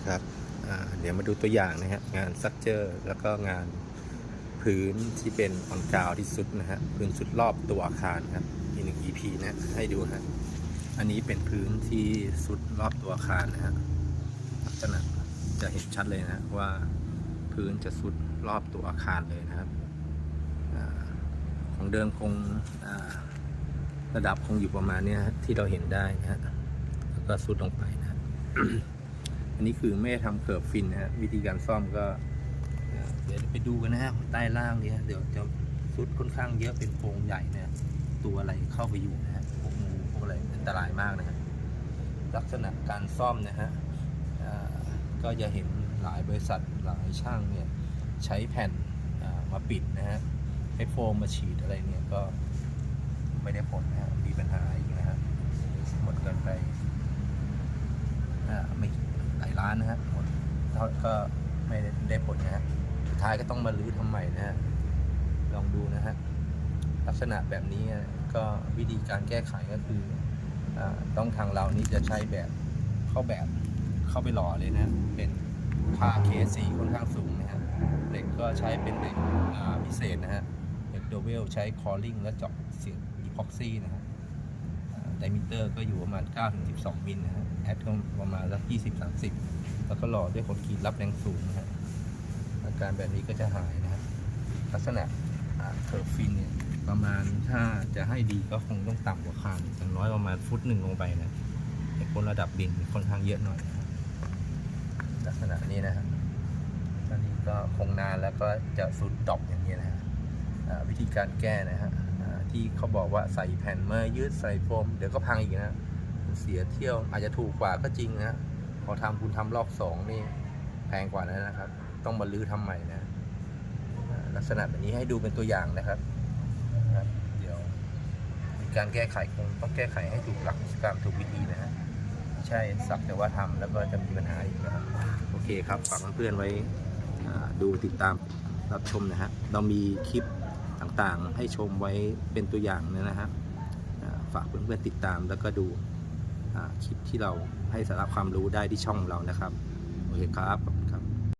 นะครับเดี๋ยวมาดูตัวอย่างนะฮะงานซักเจอร์แล้วก็งานพื้นที่เป็นออนกราวที่สุดนะฮะพื้นสุดรอบตัวอาคารครับอีกหนึ่ง EP นะให้ดูฮะอันนี้เป็นพื้นที่สุดรอบตัวอาคารนะฮะลักษณะจะเห็นชัดเลยนะว่าพื้นจะสุดรอบตัวอาคารเลยนะครับอของเดิมคงระดับคงอยู่ประมาณเนี้ยที่เราเห็นได้นะฮะแล้วก็ซุดลงไปนะ อันนี้คือไม่ได้ทำเคิร์ฟฟินนะฮะวิธีการซ่อมก็ เดี๋ยวไปดูกันนะฮะใต้ล่างเนี่ยเดี๋ยวจะซุดค่อนข้างเยอะเป็นโพรงใหญ่เนี่ยตัวอะไรเข้าไปอยู่นะฮะพวกงูพวกอะไรอันตรายมากนะฮะลักษณะการซ่อมนะฮะก็จะเห็นหลายบริษัทหลายช่างเนี่ยใช้แผ่นมาปิดนะฮะให้โฟมมาฉีดอะไรเนี่ยก็ไม่ได้ผลนะฮะมีปัญหาอีกนะฮะหมดกันไป อ่าไม่หลายล้านนะฮะหมด เขาก็ไม่ได้ผลนะฮะสุดท้ายก็ต้องมาลื้อทำใหม่นะฮะลองดูนะฮะลักษณะแบบนี้ก็วิธีการแก้ไขก็คืออต้องทางเรานี้จะใช้แบบเข้าแบบเข้าไปหล่อเลยนะเป็นผ่าเคสีค่อนข้างสูงนะฮะเหล็กก็ใช้เป็นเหล็กพิเศษนะฮะเหล็กโดเวลใช้คอลลิงและเจาะเสียงอีพ็อกซี่นะฮะไดมิเตอร์ก็อยู่ประมาณ 9-12 มิลนะฮะแอดก็ประมาณสัก20-30 แล้วก็หล่อด้วยขนขีดรับแรงสูงนะฮะอาการแบบนี้ก็จะหายนะฮะลักษณะเคิร์ฟินเนี่ยประมาณถ้าจะให้ดีก็คงต้องต่ำกว่าคานอย่างน้อยประมาณฟุตหนึ่งลงไปนะไอ้คนระดับดินค่อนข้างเยอะหน่อยนะลักษณะนี้นะฮะอันนี้ก็คงนานแล้วก็จะสุดดอปอย่างนี้นะฮะวิธีการแก้นะฮะที่เขาบอกว่าใส่แผ่นเมื่อยืดใส่โฟม เดี๋ยวก็พังอีกนะเสียเที่ยวอาจจะถูกกว่าก็จริงนะ พอทำคุณทำรอบสองนี่แพงกว่านั้นนะครับ ต้องมาลื้อทำใหม่นะลักษณะแบบนี้ให้ดูเป็นตัวอย่างนะครับครับ เดี๋ยวมีการแก้ไขคงต้องแก้ไขให้ถูกหลักวิชาการถูกวิธีนะฮะไม่ใช่สักแต่ว่าทำแล้วก็จะมีปัญหาอีกนะครับโอเคครับฝากเพื่อนๆไว้ดูติดตามรับชมนะฮะเรามีคลิปต่างๆ ให้ชมไว้เป็นตัวอย่างเนยนะฮะฝากเพื่อนๆติดตามแล้วก็ดู คลิปที่เราให้สาระความรู้ได้ที่ช่องเรานะครับ โอเคครับ